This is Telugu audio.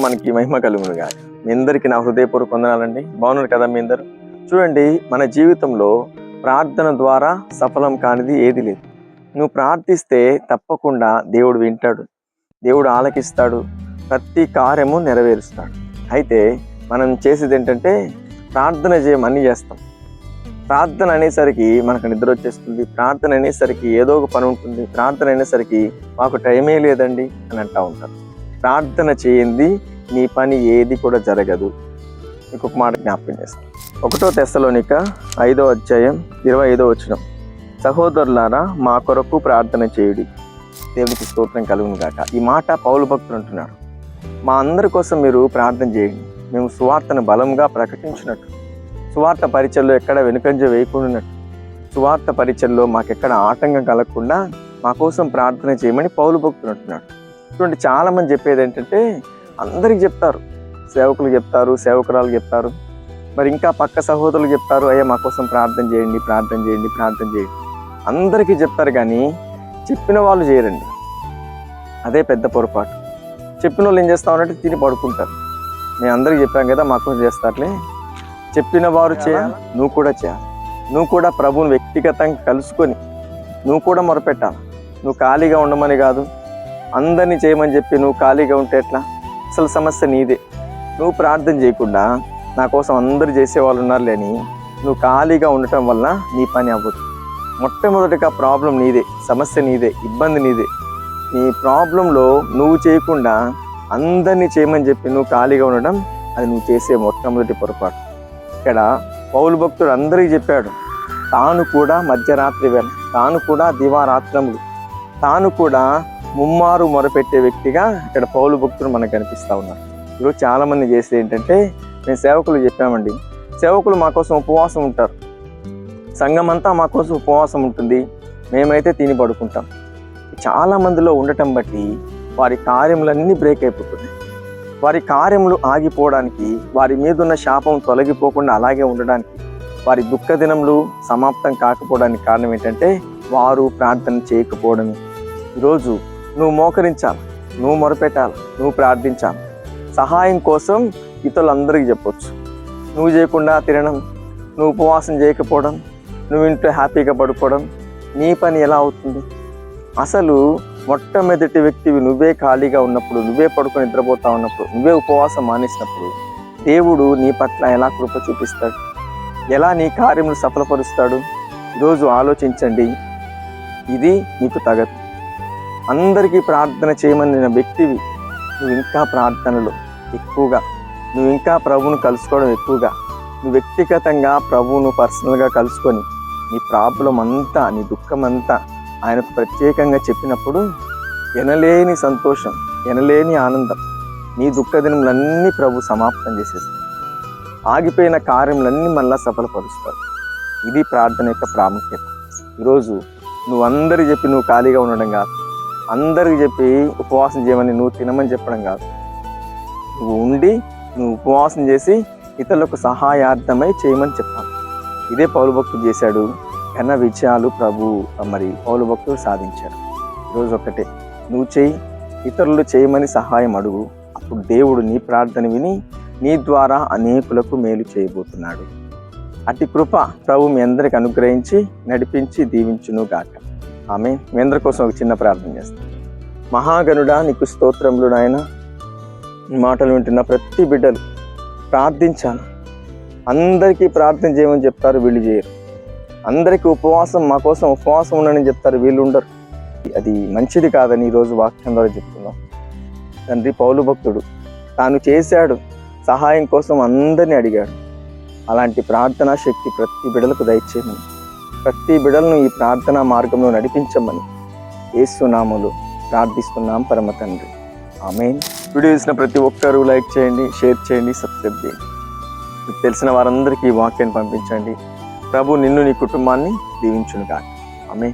మనకి మహిమ కలుగును గాక. మీ అందరికీ నా హృదయపూర్వక వందనాలండి. బాగున్నారు కదా మీ అందరు? చూడండి మన జీవితంలో ప్రార్థన ద్వారా సఫలం కానిది ఏది లేదు. నువ్వు ప్రార్థిస్తే తప్పకుండా దేవుడు వింటాడు. దేవుడు ఆలకిస్తాడు. ప్రతి కార్యము నెరవేరుస్తాడు. అయితే మనం చేసేది ఏంటంటే ప్రార్థన చేయమని చేస్తాం. ప్రార్థన అనేసరికి మనకు నిద్ర వచ్చేస్తుంది. ప్రార్థన అనేసరికి ఏదో ఒక పని ఉంటుంది. ప్రార్థన అనేసరికి మాకు టైమే లేదండి అని అంటూ ఉంటారు. ప్రార్థన చేయింది నీ పని ఏది కూడా జరగదు. ఇంకొక మాట జ్ఞాపకం చేస్తాను ఒకటో తెస్సలోనిక ఐదో అధ్యాయం ఇరవై ఐదో వచ్చిన సహోదరులారా మా కొరకు ప్రార్థన చేయుడి. దేవునికి స్తోత్రం కలుగును గాక. ఈ మాట పౌలు భక్తులు అంటున్నారు మా అందరి కోసం మీరు ప్రార్థన చేయండి. మేము సువార్తను బలంగా ప్రకటించినట్టు. సువార్త పరిచయలో ఎక్కడ వెనుకంజ వేయకుండా సువార్త పరిచయలో మాకెక్కడ ఆటంకం కలగకుండా మా కోసం ప్రార్థన చేయమని పౌలు భక్తులు అంటున్నాడు. చూడండి చాలా మంది చెప్పేది ఏంటంటే అందరికి చెప్తారు. సేవకులు చెప్తారు సేవకురాలు చెప్తారు. మరి ఇంకా పక్క సహోదరులు చెప్తారు అయ్యా మా కోసం ప్రార్థన చేయండి ప్రార్థన చేయండి ప్రార్థన చేయండి. అందరికీ చెప్తారు కానీ చెప్పిన వాళ్ళు చేయరండి. అదే పెద్ద పొరపాటు. చెప్పిన వాళ్ళు ఏం చేస్తామంటే తిని పడుకుంటారు. మేము అందరికి చెప్పాం కదా మా కోసం చేస్తారులే. చెప్పిన వారు చేయాలి? నువ్వు కూడా చేయాలి. నువ్వు కూడా ప్రభువుని వ్యక్తిగతంగా కలుసుకొని నువ్వు కూడా మొరపెట్టాలి. నువ్వు ఖాళీగా ఉండమని కాదు. అందరినీ చేయమని చెప్పి నువ్వు ఖాళీగా ఉంటే ఎట్లా? అసలు సమస్య నీదే. నువ్వు ప్రార్థన చేయకుండా నా కోసం అందరూ చేసేవాళ్ళు ఉన్నారు లేని నువ్వు ఖాళీగా ఉండటం వల్ల నీ పని అవ్వదు. మొట్టమొదటిగా ప్రాబ్లం నీదే. సమస్య నీదే. ఇబ్బంది నీదే. నీ ప్రాబ్లంలో నువ్వు చేయకుండా అందరినీ చేయమని చెప్పి నువ్వు ఖాళీగా ఉండడం అది నువ్వు చేసే మొట్టమొదటి పొరపాటు. ఇక్కడ పౌలు భక్తుడు అందరికీ చెప్పాడు తాను కూడా మధ్యరాత్రి వేళ తాను కూడా దివారాత్రములు తాను కూడా ముమ్మారు మొరపెట్టే వ్యక్తిగా ఇక్కడ పౌలు భక్తులు మనకు కనిపిస్తూ ఉన్నారు. ఈరోజు చాలామంది చేసేది ఏంటంటే మేము సేవకులు చెప్పామండి. సేవకులు మా కోసం ఉపవాసం ఉంటారు. సంఘం అంతా మా కోసం ఉపవాసం ఉంటుంది. మేమైతే తిని పడుకుంటాం. చాలామందిలో ఉండటం బట్టి వారి కార్యములన్నీ బ్రేక్ అయిపోతున్నాయి. వారి కార్యములు ఆగిపోవడానికి వారి మీద ఉన్న శాపం తొలగిపోకుండా అలాగే ఉండడానికి వారి దుఃఖ దినములు సమాప్తం కాకపోవడానికి కారణం ఏంటంటే వారు ప్రార్థన చేయకపోవడమే. ఈరోజు నువ్వు మోకరించాలి. నువ్వు మొరపెట్టాలి. నువ్వు ప్రార్థించాలి. సహాయం కోసం ఇతరులందరికీ చెప్పొచ్చు. నువ్వు చేయకుండా తినడం నువ్వు ఉపవాసం చేయకపోవడం నువ్వు ఇంట్లో హ్యాపీగా పడుకోవడం నీ పని ఎలా అవుతుంది? అసలు మొట్టమొదటి వ్యక్తివి నువ్వే ఖాళీగా ఉన్నప్పుడు నువ్వే పడుకొని నిద్రపోతా ఉన్నప్పుడు నువ్వే ఉపవాసం మానేసినప్పుడు దేవుడు నీ పట్ల ఎలా కృప చూపిస్తాడు? ఎలా నీ కార్యములు సఫలపరుస్తాడు? ఈరోజు ఆలోచించండి. ఇది నీకు తగదు. అందరికీ ప్రార్థన చేయమని వ్యక్తివి. నువ్వు ఇంకా ప్రార్థనలో ఎక్కువగా. నువ్వు ఇంకా ప్రభువును కలుసుకోవడం ఎక్కువగా. నువ్వు వ్యక్తిగతంగా ప్రభువును పర్సనల్గా కలుసుకొని నీ ప్రాబ్లం అంతా నీ దుఃఖం అంతా ఆయనకు ప్రత్యేకంగా చెప్పినప్పుడు ఎనలేని సంతోషం ఎనలేని ఆనందం నీ దుఃఖ దినములన్నీ ప్రభు సమాప్తం చేసేస్తాడు. ఆగిపోయిన కార్యములన్నీ మళ్ళా సఫలపరుస్తాడు. ఇది ప్రార్థన యొక్క ప్రాముఖ్యత. ఈరోజు నువ్వు అందరి చెప్పి నువ్వు ఖాళీగా ఉండడం కాదు. అందరికి చెప్పి ఉపవాసం చేయమని నువ్వు తినమని చెప్పడం కాదు. నువ్వు ఉండి నువ్వు ఉపవాసం చేసి ఇతరులకు సహాయార్థమై చేయమని చెప్పాలి. ఇదే పౌలు భక్తుడు చేశాడు. ఘన విజయాలు ప్రభు మరి పౌలు భక్తుడు సాధించాడు. ఈరోజు ఒకటే నువ్వు చేయి ఇతరులు చేయమని సహాయం అడుగు. అప్పుడు దేవుడు నీ ప్రార్థన విని నీ ద్వారా అనేకులకు మేలు చేయబోతున్నాడు. అతి కృప ప్రభు మీ అందరికి అనుగ్రహించి నడిపించి దీవించును గాక ఆమె మీ అందరి కోసం ఒక చిన్న ప్రార్థన చేస్తాను మహాగణుడా నీకు స్తోత్రములు నాయన. మాటలు వింటున్న ప్రతి బిడ్డలు ప్రార్థించాను. అందరికీ ప్రార్థన చేయమని చెప్తారు వీళ్ళు చేయరు. అందరికీ ఉపవాసం మా కోసం ఉపవాసం ఉండని చెప్తారు వీళ్ళు ఉండరు. అది మంచిది కాదని ఈరోజు వాక్యం ద్వారా చెప్తున్నాం. తండ్రి పౌలు భక్తుడు తాను చేశాడు సహాయం కోసం అందరినీ అడిగాడు. అలాంటి ప్రార్థనా శక్తి ప్రతి బిడలకు దయచేయమని ప్రతి బిడలను ఈ ప్రార్థనా మార్గంలో నడిపించమని ఏసునామలు ప్రార్థిస్తున్నాం పరమ తండ్రి. ఆమె వీడియో చూసిన ప్రతి ఒక్కరూ లైక్ చేయండి షేర్ చేయండి సబ్స్క్రైబ్ చేయండి. మీకు తెలిసిన వారందరికీ ఈ వాక్యాన్ని పంపించండి. ప్రభు నిన్ను నీ కుటుంబాన్ని దీవించును కానీ ఆమె